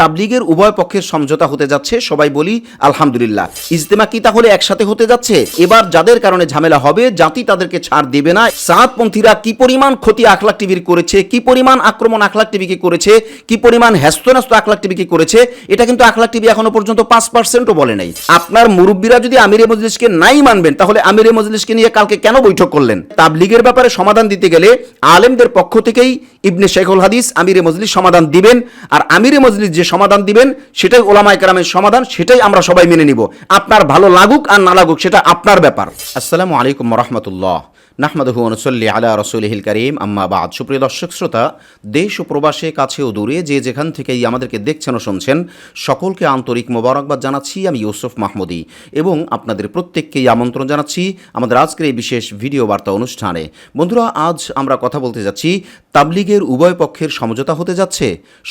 তাবলিগের উভয় পক্ষের সমঝোতা হতে যাচ্ছে, সবাই বলি, আলহামদুলিল্লাহ। ইজতেমা কি তাহলে একসাথে হতে যাচ্ছে? এবার যাদের কারণে ঝামেলা হবে, জাতি তাদেরকে ছাড় দেবে না। সাতপন্থীরা কি পরিমাণ ক্ষতি আখলাক টিভির করেছে? কি পরিমাণ আক্রমণ আখলাক টিভিকে করেছে? কি পরিমাণ হ্যাস্তনাস্ত আখলাক টিভিকে করেছে? এটা কিন্তু আখলাক টিভি এখনও পর্যন্ত পাঁচ পার্সেন্টও বলে নাই। আপনার মুরব্বীরা যদি আমিরে মজলিসকে নাই মানবেন, তাহলে আমিরে মজলিসকে নিয়ে কালকে কেন বৈঠক করলেন? তাবলিগের ব্যাপারে সমাধান দিতে গেলে আলেমদের পক্ষ থেকেই ইবনে শেখুল হাদিস আমিরে মজলিস সমাধান দিবেন, আর আমিরে মজলিস যে সমাধান দিবেন, সেটাই ওলামায় কেরামের সমাধান, সেটাই আমরা সবাই মেনে নিব। আপনার ভালো লাগুক আর না লাগুক, সেটা আপনার ব্যাপার। আসসালামু আলাইকুম রহমতুল্লাহ। নাহমাদহু অনুসল্লি আলা রসুলহিল করিম। আম্মা বাদ। সুপ্রিয় দর্শক, শ্রোতা, দেশ ও প্রবাসে, কাছে ও দূরে যে যেখান থেকেই আমাদেরকে দেখছেন ও শুনছেন, সকলকে আন্তরিক মোবারকবাদ জানাচ্ছি। আমি ইউসুফ মাহমুদি এবং আপনাদের প্রত্যেককেই আমন্ত্রণ জানাচ্ছি আমাদের আজকের এই বিশেষ ভিডিও বার্তা অনুষ্ঠানে। বন্ধুরা, আজ আমরা কথা বলতে যাচ্ছি, তাবলিগের উভয় পক্ষের সমঝোতা হতে যাচ্ছে।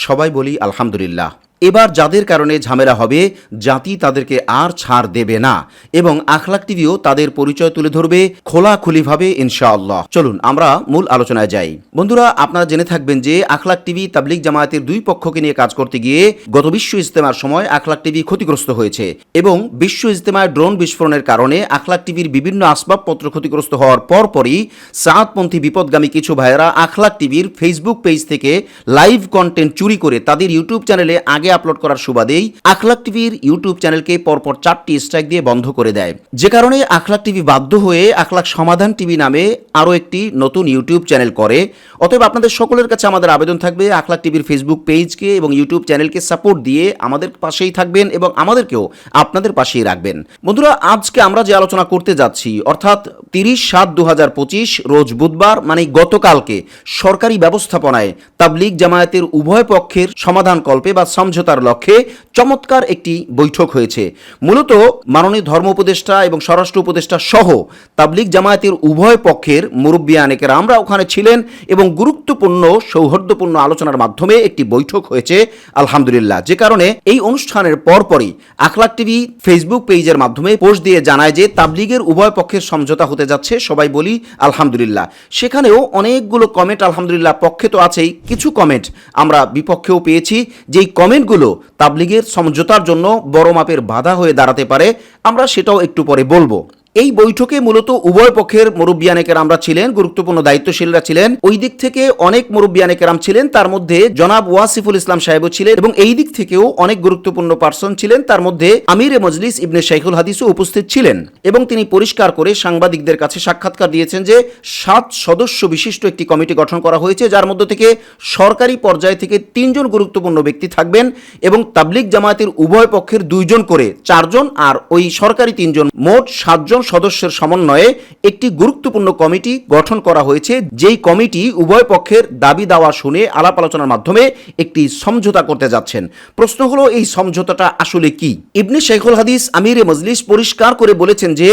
সবাই বলি আলহামদুলিল্লাহ। এবার যাদের কারণে ঝামেলা হবে, জাতি তাদেরকে আর ছাড় দেবে না এবং আখলাক টিভিও তাদের পরিচয় তুলে ধরবে খোলাখুলিভাবে, ইনশাআল্লাহ। চলুন, আমরা মূল আলোচনায় যাই। বন্ধুরা, আপনারা জেনে থাকবেন যে আখলাক টিভি তাবলিক জামায়াতের দুই পক্ষকে নিয়ে কাজ করতে গিয়ে গত বিশ্ব ইজতেমার সময় আখলাক টিভি ক্ষতিগ্রস্ত হয়েছে এবং বিশ্ব ইজতেমায় ড্রোন বিস্ফোরণের কারণে আখলাক টিভির বিভিন্ন আসবাবপত্র ক্ষতিগ্রস্ত হওয়ার পরপরই সাতপন্থী বিপদগামী কিছু ভাইয়েরা আখলাক টিভির ফেসবুক পেজ থেকে লাইভ কন্টেন্ট চুরি করে তাদের ইউটিউব চ্যানেলে আগে আপলোড করার সুবাদেই আখলাক টিভির ইউটিউব চ্যানেলকে পরপর চারটি স্ট্রাইক দিয়ে বন্ধ করে দেয়। যে কারণে আখলাক টিভি বাধ্য হয়ে আখলাক সমাধান টিভি নামে আরও একটি নতুন ইউটিউব চ্যানেল করে। অতএব আপনাদের সকলের কাছে আমাদের আবেদন থাকবে আখলাক টিভির ফেসবুক পেজকে এবং ইউটিউব চ্যানেলকে সাপোর্ট দিয়ে আমাদের পাশেই থাকবেন এবং আমাদেরকেও আপনাদের পাশেই রাখবেন। বন্ধুরা, আজকে আমরা যে আলোচনা করতে যাচ্ছি, অর্থাৎ তিরিশ সাত দু হাজার পঁচিশ, রোজ বুধবার মানে গতকালকে সরকারি ব্যবস্থাপনায় তাবলিগ জামায়াতের উভয় পক্ষের সমাধান কল্পে বা সমঝোতার লক্ষ্যে চমৎকার একটি বৈঠক হয়েছে। মূলত মাননীয় ধর্ম উপদেষ্টা এবং স্বরাষ্ট্র উপদেষ্টা সহ তাবলিগ জামায়াতের উভয় পক্ষের মুরব্বী আনেকেরা আমরা ওখানে ছিলেন এবং গুরুত্বপূর্ণ, সৌহার্দ্যপূর্ণ আলোচনার মাধ্যমে একটি বৈঠক হয়েছে, আলহামদুলিল্লাহ। যে কারণে এই অনুষ্ঠানের পরপরই আখলাক টিভি ফেসবুক পেজের মাধ্যমে পোস্ট দিয়ে জানায় যে তাবলিগের উভয় পক্ষের সমঝোতা হতে যাচ্ছে, সবাই বলি আলহামদুলিল্লাহ। সেখানেও অনেকগুলো কমেন্ট আলহামদুলিল্লাহ পক্ষে তো আছেই, কিছু কমেন্ট আমরা বিপক্ষেও পেয়েছি। যেই কমেন্টগুলো তাবলিগের সমঝোতার জন্য বড় মাপের বাধা হয়ে দাঁড়াতে পারে, আমরা সেটাও একটু পরে বলব। এই বৈঠকে মূলত উভয় পক্ষের মুরব্বিয়ানেকের আমরা ছিলেন, গুরুত্বপূর্ণ দায়িত্বশীলরা ছিলেন। ওই দিক থেকে অনেক মুরব্বিয়ানেকেরাম ছিলেন, তার মধ্যে জনাব ওয়াসিফুল ইসলাম সাহেবও ছিলেন এবং এই দিক থেকেও অনেক গুরুত্বপূর্ণ পার্সন ছিলেন, তার মধ্যে আমিরে মজলিস ইবনে শাইখুল হাদিসও উপস্থিত ছিলেন এবং তিনি পরিষ্কার করে সাংবাদিকদের কাছে সাক্ষাৎকার দিয়েছেন যে সাত সদস্য বিশিষ্ট একটি কমিটি গঠন করা হয়েছে, যার মধ্য থেকে সরকারি পর্যায় থেকে তিনজন গুরুত্বপূর্ণ ব্যক্তি থাকবেন এবং তাবলিগ জামায়াতের উভয় পক্ষের দুইজন করে চারজন আর ওই সরকারি তিনজন মোট সাতজন সদস্যের সমন্বয়ে একটি গুরুত্বপূর্ণ কমিটি গঠন করা হয়েছে। যেই কমিটি উভয় পক্ষের দাবি দাওয়া শুনে আলাপ আলোচনার মাধ্যমে একটি সমঝোতা করতে যাচ্ছেন। প্রশ্ন হলো, এই সমঝোতাটা আসলে কি? ইবনে শেখুল হাদিস আমিরে মজলিস পরিষ্কার করে বলেছেন যে,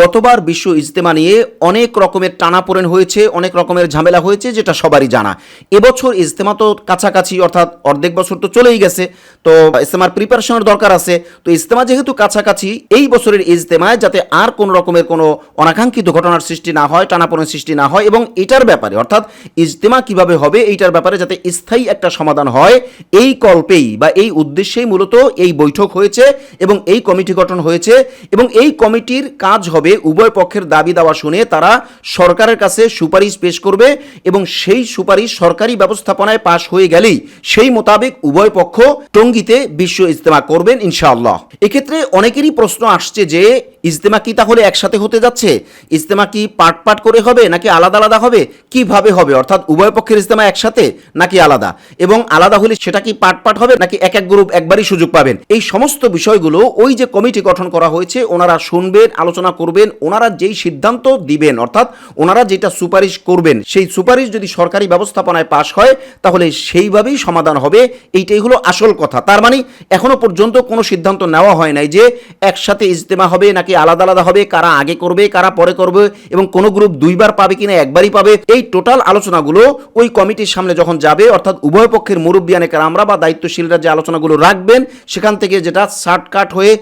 গতবার বিশ্ব ইজতেমা নিয়ে অনেক রকমের টানাপোড়েন হয়েছে, অনেক রকমের ঝামেলা হয়েছে, যেটা সবারই জানা। এবছর ইজতেমা তো কাছাকাছি, অর্থাৎ অর্ধেক বছর তো চলেই গেছে। তো ইজতেমার প্রিপারেশনের দরকার আছে। তো ইজতেমা যেহেতু কাছাকাছি, এই বছরের ইজতেমায় যাতে আর কোনো রকমের কোনো অনাকাঙ্ক্ষিত ঘটনার সৃষ্টি না হয়, টানাপোড়েন সৃষ্টি না হয় এবং এটার ব্যাপারে, অর্থাৎ ইজতেমা কীভাবে হবে এইটার ব্যাপারে যাতে স্থায়ী একটা সমাধান হয়, এই কল্পেই বা এই উদ্দেশ্যেই মূলত এই বৈঠক হয়েছে এবং এই কমিটি গঠন হয়েছে এবং এই কমিটির কাজ হবে উভয় পক্ষের দাবি দাওয়া শুনে তারা সরকারের কাছে সুপারিশ পেশ করবে এবং সেই সুপারিশ সরকারি ব্যবস্থাপনায় পাশ হয়ে গেলেই সেই মোতাবেক উভয় পক্ষ টঙ্গিতে বিশ্ব ইজতেমা করবেন ইনশাআল্লাহ। এক্ষেত্রে অনেকেরই প্রশ্ন আসছে যে ইজতেমা কি তাহলে একসাথে হতে যাচ্ছে? ইজতেমা কি পাট পাট করে হবে নাকি আলাদা আলাদা হবে? কীভাবে হবে? অর্থাৎ উভয় পক্ষের ইজতেমা একসাথে নাকি আলাদা? এবং আলাদা হলে সেটা কি পাট পাট হবে নাকি এক এক গ্রুপ একবারই সুযোগ পাবেন? এই সমস্ত বিষয়গুলো ওই যে কমিটি গঠন করা হয়েছে, ওনারা শুনবেন, আলোচনা করবেন, ওনারা যেই সিদ্ধান্ত দিবেন, অর্থাৎ ওনারা যেটা সুপারিশ করবেন, সেই সুপারিশ যদি সরকারি ব্যবস্থাপনায় পাশ হয়, তাহলে সেইভাবেই সমাধান হবে। এইটাই হলো আসল কথা। তার মানে এখনও পর্যন্ত কোনো সিদ্ধান্ত নেওয়া হয় নাই যে একসাথে ইজতেমা হবে নাকি আলাদা আলাদা হবে, কারা আগে করবে, কারা পরে করবে এবং কোন গ্রুপ দুইবার পাবে কিনা একবারই পাবে। এই টোটাল আলোচনাগুলো ওই কমিটির সামনে যখন যাবে, অর্থাৎ উভয় পক্ষের মুরব্বিয়ানে আমরা বা দায়িত্বশীলরা যে আলোচনাগুলো রাখবেন, সেখান থেকে যেটা শার্টকাট হয়ে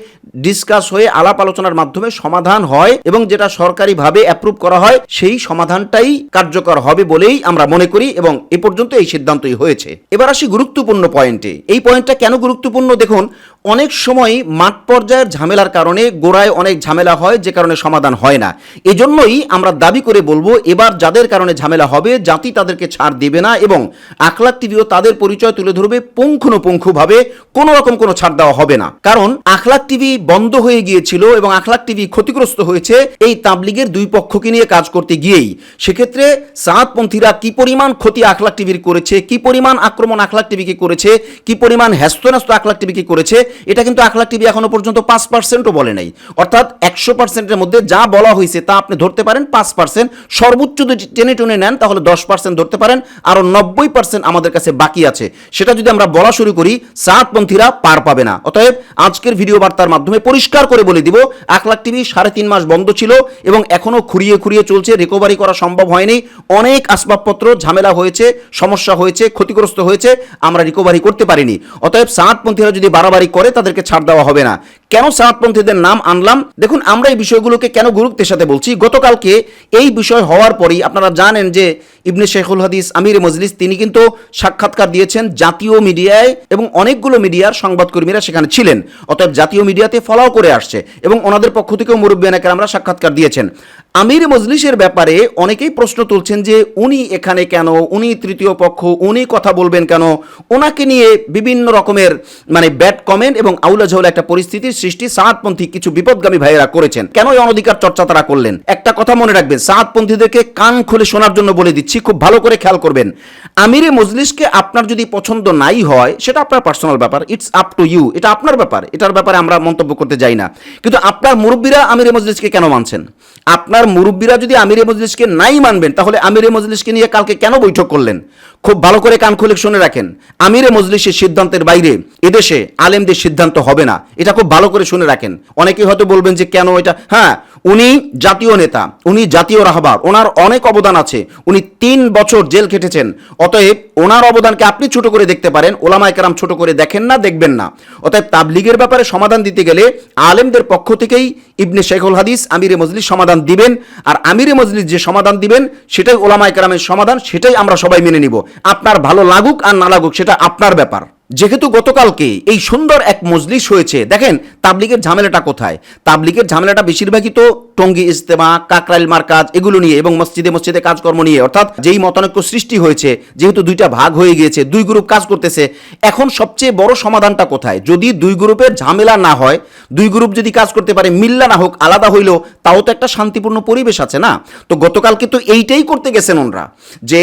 ডিসকাস হয়ে আলাপ আলোচনার মাধ্যমে সমাধান হয় এবং যেটা সরকারিভাবে অ্যাপ্রুভ করা হয়, সেই সমাধানটাই কার্যকর হবে বলেই আমরা মনে করি এবং এ পর্যন্ত এই সিদ্ধান্তই হয়েছে। এবার আসি গুরুত্বপূর্ণ পয়েন্টে এই পয়েন্টটা কেন গুরুত্বপূর্ণ? দেখুন অনেক সময় মাঠ পর্যায়ের ঝামেলার কারণে গোড়ায় অনেক ঝামেলা হয়, যে কারণে সমাধান হয় না। এজন্যই আমরা দাবি করে বলব, এবার যাদের কারণে ঝামেলা হবে, জাতি তাদেরকে ছাড় দেবে না এবং আখলাক টিভিও তাদের পরিচয় তুলে ধরবে পুঙ্খানুপুঙ্খভাবে, কোনো রকম কোনো ছাড় দেওয়া হবে না। কারণ আখলাক টিভি বন্ধ হয়ে গিয়েছিল এবং আখলাক টিভি ক্ষতিগ্রস্ত হয়েছে এই তাবলিগের দুই পক্ষকে নিয়ে কাজ করতে গিয়েই। সেক্ষেত্রে সাতপন্থীরা কি পরিমাণ ক্ষতি আখলাক টিভির করেছে, কি পরিমাণ আক্রমণ আখলাক টিভিকে করেছে, কি পরিমাণ হ্যাস্তন্যাস্ত আখলাক টিভিকে করেছে এটা কিন্তু আখলাক টিভি এখনও পর্যন্ত পাঁচ পার্সেন্টও বলে নাই। অর্থাৎ একশো পার্সেন্টের মধ্যে যা বলা হয়েছে তা আপনি ধরতে পারেন, পাঁচ পার্সেন্ট সর্বোচ্চ যদি টেনে টুনে নেন, তাহলে দশ পার্সেন্ট ধরতে পারেন। আরও নব্বই পার্সেন্ট আমাদের কাছে বাকি আছে। সেটা যদি আমরা বলা শুরু করি, সাতপন্থীরা পার পাবে না। অতএব আজকের ভিডিও বার্তার মাধ্যমে পরিষ্কার করে বলে দিব, আখলাক টিভি সাড়ে তিন মাস বন্ধ ছিল এবং এখনও খুঁড়িয়ে খুঁড়িয়ে চলছে রিকভারি করা সম্ভব হয়নি। অনেক আসবাবপত্র ঝামেলা হয়েছে, সমস্যা হয়েছে, ক্ষতিগ্রস্ত হয়েছে, আমরা রিকভারি করতে পারিনি। অতএব সাতপন্থীরা যদি বাড়াবাড়ি করে তাদেরকে ছাড় দেওয়া হবে না। কেন সাতপন্থীদের নাম আনলাম? দেখুন, আমরা এই বিষয়গুলোকে কেন গুরুত্বের সাথে বলছি? গতকালকে এই বিষয় হওয়ার পরেই আপনারা জানেন যে ইবনে শেখুল হাদিস, আমির মজলিস, তিনি কিন্তু সাক্ষাৎকার দিয়েছেন জাতীয় মিডিয়ায় এবং অনেকগুলো মিডিয়ার সংবাদকর্মীরা সেখানে ছিলেন। অতএব জাতীয় মিডিয়াতে ফলাও করে আসছে এবং ওনাদের পক্ষ থেকেও মুরব্বিয়ানাকে আমরা সাক্ষাৎকার দিয়েছেন। আমির মজলিসের ব্যাপারে অনেকেই প্রশ্ন তুলছেন যে উনি এখানে কেন, উনি তৃতীয় পক্ষ, উনি কথা বলবেন কেন? ওনাকে নিয়ে বিভিন্ন রকমের মানে ব্যাড কমেন্ট এবং আউলা ঝাউলা একটা পরিস্থিতির সৃষ্টি সাতপন্থী কিছু বিপদগামী ভাইয়েরা করেছেন। কেন এই অনধিকার চর্চা তারা করলেন? একটা কথা মনে রাখবেন। সাতপন্থীদেরকে কান খুলে শোনার জন্য বলে দিচ্ছি, খুব ভালো করে খেয়াল করবেন। আমিরে মজলিসকে আপনার যদি পছন্দ নাই হয়, সেটা আপনার পার্সোনাল ব্যাপার ইটস আপ টু ইউ এটা আপনার ব্যাপার, এটার ব্যাপারে আমরা মন্তব্য করতে যাই না। কিন্তু আপনার মুরব্বীরা আমিরে মজলিসকে কেন মানছেন? আপনার মুরব্বীরা যদি আমিরে মজলিসকে নাই মানবেন, তাহলে আমিরে মজলিসকে নিয়ে কালকে কেন বৈঠক করলেন? খুব ভালো করে কান খুলে শুনে রাখেন। আমিরে মজলিসের সিদ্ধান্তের বাইরে, এদেশে আলেমদের সিদ্ধান্ত হবে না, এটা খুব ভালো করে শুনে রাখেন। অনেকেই হয়তো বলবেন যে কেন এটা হ্যাঁ উনি জাতীয় নেতা, উনি জাতীয় রাহবার, ওনার অনেক অবদান আছে। উনি তিন বছর জেল খেটেছেন। অতএব ওনার অবদানকে আপনি ছোট করে দেখতে পারেন, ওলামা একরাম ছোট করে দেখেন না, দেখবেন না। অতএব তাবলিগের ব্যাপারে সমাধান দিতে গেলে আলেমদের পক্ষ থেকেই ইবনে শেখুল হাদিস, আমিরে মজলিস সমাধান দিবেন। আর আমিরে মজলিস যে সমাধান দিবেন, সেটাই ওলামা একরামের সমাধান, সেটাই আমরা সবাই মেনে নিব। আপনার ভালো লাগুক আর না লাগুক, সেটা আপনার ব্যাপার। যেহেতু গতকালকে এই সুন্দর এক মজলিস হয়েছে, দেখেন, তাবলিগের ঝামেলাটা কোথায়? তাবলিগের ঝামেলাটা বেশিরভাগই তো টঙ্গী ইজতেমা, কাকরাইল মার্কাজ, এগুলো নিয়ে এবং মসজিদে মসজিদে কাজকর্ম নিয়ে, অর্থাৎ যেই মতানৈক্য সৃষ্টি হয়েছে, যেহেতু দুইটা ভাগ হয়ে গিয়েছে, দুই গ্রুপ কাজ করতেছে, এখন সবচেয়ে বড় সমাধানটা কোথায়? যদি দুই গ্রুপের ঝামেলা না হয়, দুই গ্রুপ যদি কাজ করতে পারে, মিল্লা না হোক, আলাদা হইলেও তাও তো একটা শান্তিপূর্ণ পরিবেশ আছে না? তো গতকালকে তো এইটাই করতে গেছেন ওনরা, যে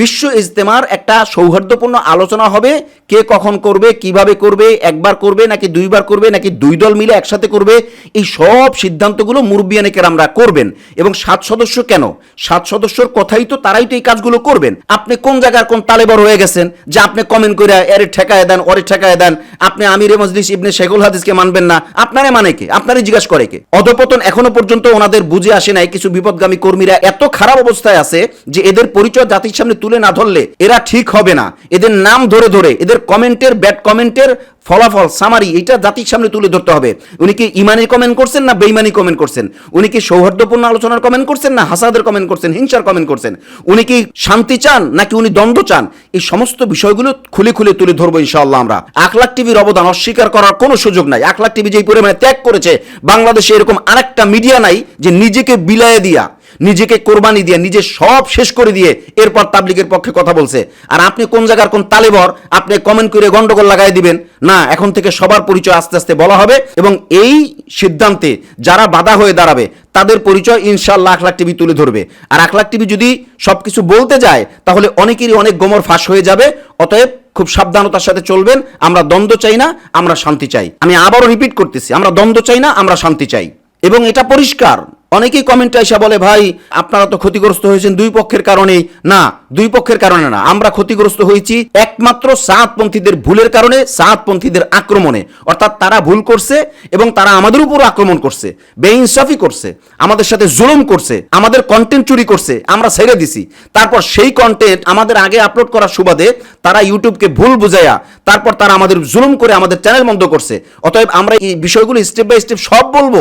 বিশ্ব ইজতেমার একটা সৌহার্দ্যপূর্ণ আলোচনা হবে, কে কখন করবে, কীভাবে করবে, একবার করবে, নাকি দুইবার করবে, নাকি দুই দল মিলে একসাথে করবে, এই সব সিদ্ধান্তগুলো মুরব্বিয়ানেকের আমরা করবেন এবং সাত সদস্য কেন? সাত সদস্যর কথাই তো তারাই তো এই কাজগুলো করবেন। আপনি কোন জায়গার কোন তালেবর হয়ে গেছেন যে আপনি কমেন্ট করে এর ঠেকায় দেন, ওরে ঠেকায় দেন, আপনি আমিরে মজলিস ইবনে শেখুল হাদিসকে মানবেন না। আপনারে মানে কে? আপনারই জিজ্ঞাসা করে কে? অধপতন এখনও পর্যন্ত ওনাদের বুঝে আসে নাই কিছু বিপদগামী কর্মীরা এত খারাপ অবস্থায় আছে যে এদের পরিচয় জাতির সামনে তুলে না ধরলে এরা ঠিক হবে না। এদের নাম ধরে ধরে, এদের কমেন্টের ব্যাড কমেন্টের ফলাফল সামারি এটা জাতির সামনে তুলে ধরতে হবে। উনি কি ইমানি কমেন্ট করছেন না বেইমানি কমেন্ট করছেন? উনি কি সৌহার্দ্যপূর্ণ আলোচনার কমেন্ট করছেন না হাসাদের কমেন্ট করছেন, হিংসার কমেন্ট করছেন? উনি কি শান্তি চান নাকি উনি দ্বন্দ্ব চান? এই সমস্ত বিষয়গুলো খুলে খুলে তুলে ধরবো ইনশাআল্লাহ আমরা। আখলাখ টিভির অবদান অস্বীকার করার কোনো সুযোগ নাই। আখলাখ টিভি যেই পরিমাণে ত্যাগ করেছে, বাংলাদেশে এরকম আরেকটা মিডিয়া নাই যে নিজেকে বিলায় দিয়া নিজেকে কোরবানি দিয়ে, নিজে সব শেষ করে দিয়ে এরপর তাবলিগের পক্ষে কথা বলছে। আর আপনি কোন জায়গার কোন তালেবর, আপনি কমেন্ট করে গন্ডগোল লাগাই দিবেন? না, এখন থেকে সবার পরিচয় আস্তে আস্তে বলা হবে এবং এই সিদ্ধান্তে যারা বাধা হয়ে দাঁড়াবে, তাদের পরিচয় ইনশাল্লাহ আখ লাখ টিভি তুলে ধরবে। আর আখ লাখ টিভি যদি সবকিছু বলতে যায়, তাহলে অনেকেরই অনেক গোমর ফাঁস হয়ে যাবে। অতএব খুব সাবধানতার সাথে চলবেন, আমরা দ্বন্দ্ব চাই না, আমরা শান্তি চাই। আমি আবারও রিপিট করতেছি, আমরা দ্বন্দ্ব চাই না, আমরা শান্তি চাই। এবং এটা পরিষ্কার। অনেকেই কমেন্টে এসে বলে, ভাই, আপনারা তো ক্ষতিগ্রস্ত হয়েছেন দুই পক্ষের কারণেই। না, দুই পক্ষের কারণে না, আমরা ক্ষতিগ্রস্ত হয়েছি একমাত্র সাতপন্থীদের ভুলের কারণে, সাতপন্থীদের আক্রমণে। অর্থাৎ তারা ভুল করছে এবং তারা আমাদের উপর আক্রমণ করছে, বেইনসাফি করছে, আমাদের সাথে জুলুম করছে, আমাদের কন্টেন্ট চুরি করছে, আমরা ছেড়ে দিছি। তারপর সেই কন্টেন্ট আমাদের আগে আপলোড করার সুবাদে তারা ইউটিউবকে ভুল বুঝাইয়া, তারপর তারা আমাদের জুলুম করে আমাদের চ্যানেল বন্ধ করছে। অতএব আমরা এই বিষয়গুলো স্টেপ বাই স্টেপ সব বলব।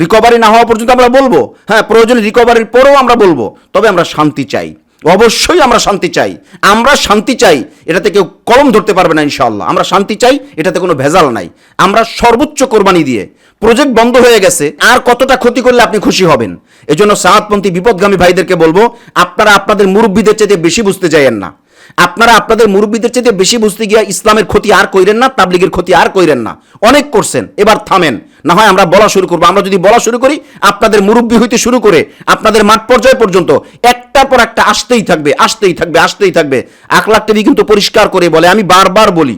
রিকভারি না হওয়া পর্যন্ত আমরা বলব। হ্যাঁ প্রয়োজনে রিকভারির পরেও আমরা বলব। তবে আমরা শান্তি চাই। অবশ্যই আমরা শান্তি চাই। আমরা শান্তি চাই, এটাতে কেউ কলম ধরতে পারবে না ইনশাআল্লাহ। আমরা শান্তি চাই, এটাতে কোনো ভেজাল নাই। আমরা সর্বোচ্চ কোরবানি দিয়ে প্রজেক্ট বন্ধ হয়ে গেছে, আর কতটা ক্ষতি করলে আপনি খুশি হবেন? এজন্য সাহাতপন্থী বিপদগামী ভাইদেরকে বলব, আপনারা আপনাদের মুরব্বীদের চেয়ে বেশি বুঝতে যাইয়েন না। আপনারা আপনাদের মুরব্বীদের চেয়ে বেশি বুঝতে গিয়া ইসলামের ক্ষতি আর কইরেন না, তাবলিগের ক্ষতি আর কইরেন না। অনেক করছেন, এবার থামেন। না হয় আমরা বলা শুরু করব। আমরা যদি বলা শুরু করি, আপনাদের মুরব্বী হইতে শুরু করে আপনাদের মাঠ পর্যায় পর্যন্ত একটার পর একটা আসতেই থাকবে আসতেই থাকবে আসতেই থাকবে। আখলাখ টিভি কিন্তু পরিষ্কার করে বলে, আমি বারবার বলি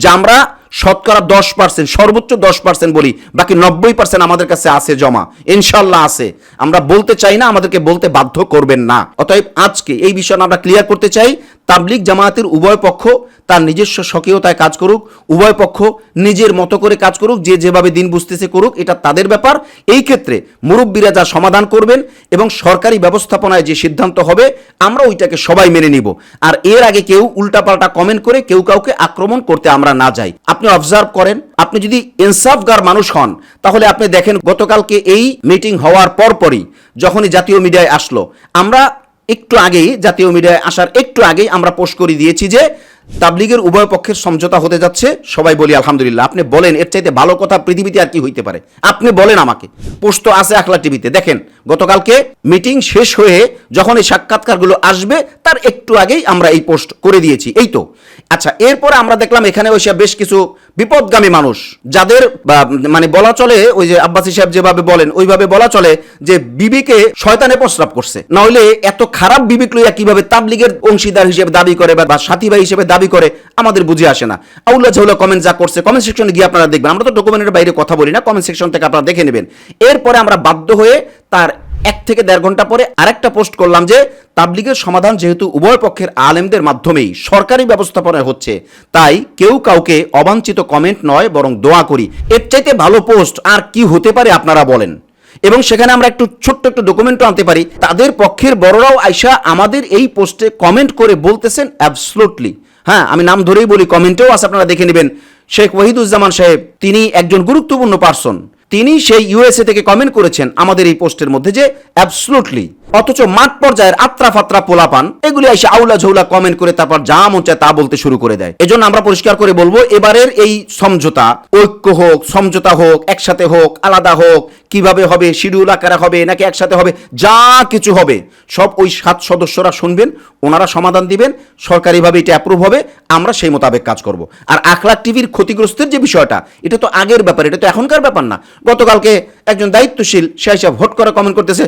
যে আমরা শতকরা দশ পার্সেন্ট সর্বোচ্চ দশ পার্সেন্ট বলি, বাকি নব্বই পার্সেন্ট আমাদের কাছে আছে জমা। ইনশাল্লাহ আছে। আমরা বলতে চাই না, আমাদেরকে বলতে বাধ্য করবেন না। অতএব আজকে এই বিষয়ে আমরা ক্লিয়ার করতে চাই তাবলিক জামায়াতের উভয় পক্ষ তার নিজস্ব স্বকীয়তায় কাজ করুক, উভয় পক্ষ নিজের মতো করে কাজ করুক, যে যেভাবে দিন বুঝতেছে করুক, এটা তাদের ব্যাপার। এই ক্ষেত্রে মুরব্বীরা যা সমাধান করবেন এবং সরকারি ব্যবস্থাপনায় যে সিদ্ধান্ত হবে, আমরা ওইটাকে সবাই মেনে নিব। আর এর আগে কেউ উল্টাপাল্টা কমেন্ট করে কেউ কাউকে আক্রমণ করতে আমরা না যাই। আপনি অবজার্ভ করেন, আপনি যদি ইনসাফগার মানুষ হন, তাহলে আপনি দেখেন গতকালকে এই মিটিং হওয়ার পরপরই যখনই জাতীয় মিডিয়ায় আসলো, আমরা একটু আগেই, জাতীয় মিডিয়ায় আসার একটু আগেই আমরা পোস্ট করে দিয়েছি যে, তাবলিগের উভয় পক্ষের সমঝোতা হতে যাচ্ছে। সবাই বলি, আলহামদুলিল্লাহ, আপনি বলেন, এর চাইতে ভালো কথা পৃথিবীতে আর কি হইতে পারে? আপনি বলেন আমাকে। পোস্ট তো আছে আখলা টিভিতে। দেখেন, গতকালকে মিটিং শেষ হয়ে যখন এই সাক্ষাৎকারগুলো আসবে, তার একটু আগেই আমরা এই পোস্ট করে দিয়েছি। এই তো আচ্ছা এরপরে আমরা দেখলাম এখানে ওই বেশ কিছু বিপদগামী মানুষ, যাদের মানে বলা চলে, ওই যে আব্বাসী সাহেব যেভাবে বলেন, ওইভাবে বলা চলে যে বিবিকে শয়তানে প্রস্রাব করছে। নইলে এত খারাপ বিবেক লইয়া কীভাবে তাবলিগের অংশীদার হিসেবে দাবি করে, বা বা সাথী ভাই হিসেবে দাবি করে, আমাদের বুঝে আসে না। আউল্লা ঝাউলা কমেন্ট যা করছে কমেন্ট সেকশনে গিয়ে আপনারা দেখবেন। আমরা তো ডকুমেন্টের বাইরে কথা বলি না কমেন্ট সেকশন থেকে আপনারা দেখে নেবেন। এরপরে আমরা বাধ্য হয়ে তার এক থেকে দেড় ঘণ্টা পরে আরেকটা পোস্ট করলাম যে, তাবলিগের সমাধান যেহেতু উভয় পক্ষের আলেমদের মাধ্যমেই সরকারি ব্যবস্থাপনায় হচ্ছে, তাই কেউ কাউকে অবাঞ্ছিত কমেন্ট নয়, বরং দোয়া করি। এর চাইতে ভালো পোস্ট আর কি হতে পারে আপনারা বলেন। এবং সেখানে আমরা একটু ছোট্ট একটু ডকুমেন্টও আনতে পারি। তাদের পক্ষের বড়রাও আইসা আমাদের এই পোস্টে কমেন্ট করে বলতেছেন অ্যাবসলুটলি হ্যাঁ আমি নাম ধরেই বলি কমেন্টেও আছে, আপনারা দেখে নেবেন। শেখ ওয়াহিদুজ্জামান সাহেব, তিনি একজন গুরুত্বপূর্ণ পার্সন তিনি সেই ইউএসএ থেকে কমেন্ট করেছেন আমাদের এই পোস্টের মধ্যে যে অ্যাবসলুটলি অথচ মাঠ পর্যায়ের আত্রা ফাত্রা পোলাপান, এগুলি এসে আউলা ঝৌলা কমেন্ট করে তারপর যা মন চায় তা বলতে শুরু করে দেয়। এজন্য আমরা পরিষ্কার করে বলব, এবারের এই সমঝোতা, ঐক্য হোক, সমঝোতা হোক, একসাথে হোক, আলাদা হোক, কীভাবে হবে, শিডিউল আকারে হবে, নাকি একসাথে হবে, যা কিছু হবে, সব ওই সাত সদস্যরা শুনবেন, ওনারা সমাধান দিবেন, সরকারিভাবে এটা অ্যাপ্রুভ হবে, আমরা সেই মোতাবেক কাজ করব। আর আখলাক টিভির ক্ষতিগ্রস্তের যে বিষয়টা, এটা তো আগের ব্যাপার, এটা তো এখনকার ব্যাপার না। গতকালকে একজন দায়িত্বশীল সে হিসাব ভোট করে কমেন্ট করতেছে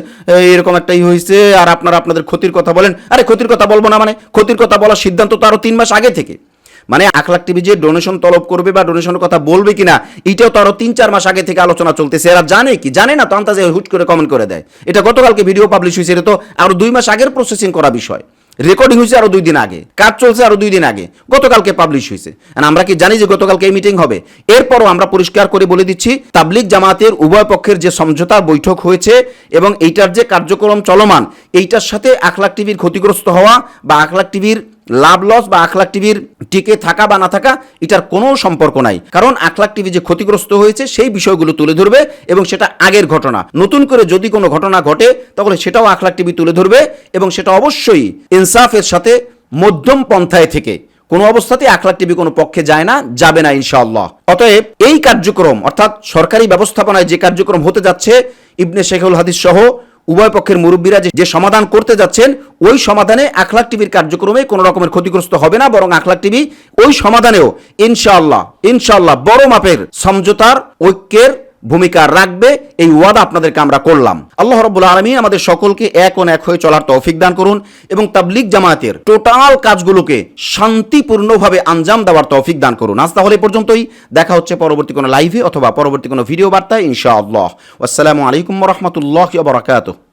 এরকম একটা ই হয়েছে আর আপনারা আপনাদের ক্ষতির কথা বলেন। আরে ক্ষতির কথা বলব না মানে ক্ষতির কথা বলার সিদ্ধান্ত তো আরও তিন মাস আগে থেকে। মানে আখলাখ টিভি যে ডোনেশন তলব করবে বা ডোনেশনের কথা বলবে কিনা, এটাও তো আরও তিন চার মাস আগে থেকে আলোচনা চলতেছে। এরা জানে কি? জানে না তো আন্তাজে হুট করে কমেন্ট করে দেয়। এটা গতকালকে ভিডিও পাবলিশ হয়েছে এটা তো আরও দুই মাস আগের প্রসেসিং করা বিষয়। রেকর্ডিং হয়েছে আরও দুই দিন আগে। কাজ চলছে আরও দুই দিন আগে। গতকালকে পাবলিশ হয়েছে। আমরা কি জানি যে গতকালকে এই মিটিং হবে? এরপরও আমরা পরিষ্কার করে বলে দিচ্ছি তাবলিক জামাতের উভয় পক্ষের যে সমঝোতা বৈঠক হয়েছে এবং এইটার যে কার্যক্রম চলমান, এইটার সাথে আখলাখ টিভির ক্ষতিগ্রস্ত হওয়া বা আখলাখ টিভির লাভ, লস বা আখলাখ টিভির টিকে থাকা বা না থাকা এটার কোনো সম্পর্ক নাই। কারণ আখলাখ টিভি যে ক্ষতিগ্রস্ত হয়েছে সেই বিষয়গুলো তুলে ধরবে এবং সেটা আগের ঘটনা। নতুন করে যদি কোনো ঘটনা ঘটে, তাহলে সেটাও আখলাখ টিভি তুলে ধরবে এবং সেটা অবশ্যই ইনসাফের সাথে মধ্যম পন্থায় থেকে। কোনো অবস্থাতে আখলাখ টিভি কোনো পক্ষে যায় না, যাবে না ইনশাআল্লাহ। অতএব এই কার্যক্রম, অর্থাৎ সরকারি ব্যবস্থাপনায় যে কার্যক্রম হতে যাচ্ছে, ইবনে শেখুল হাদিস সহ উভয় পক্ষের মুরব্বীরা যে- সমাধান করতে যাচ্ছেন, ওই সমাধানে আখলাখ টিভির কার্যক্রমে কোনো রকমের ক্ষতিগ্রস্ত হবে না, বরং আখলাখ টিভি ওই সমাধানেও ইনশাআল্লাহ ইনশাআল্লাহ বড় মাপের সমঝোতার ঐক্যের ভূমিকা রাখবে, এই ওয়াদা আপনাদেরকে আমরা করলাম। আল্লাহ রব্বুল আলমী আমাদের সকলকে এক ও এক হয়ে চলার তৌফিক দান করুন এবং তাবলিক জামায়াতের টোটাল কাজগুলোকে শান্তিপূর্ণভাবে আঞ্জাম দেওয়ার তৌফিক দান করুন। আজ তাহলে পর্যন্তই। দেখা হচ্ছে পরবর্তী কোনো লাইভে অথবা পরবর্তী কোনো ভিডিও বার্তায়, ইনশাআল্লাহ। আসসালামু আলাইকুম রহমতুল্লাহ বরাকাতুহ।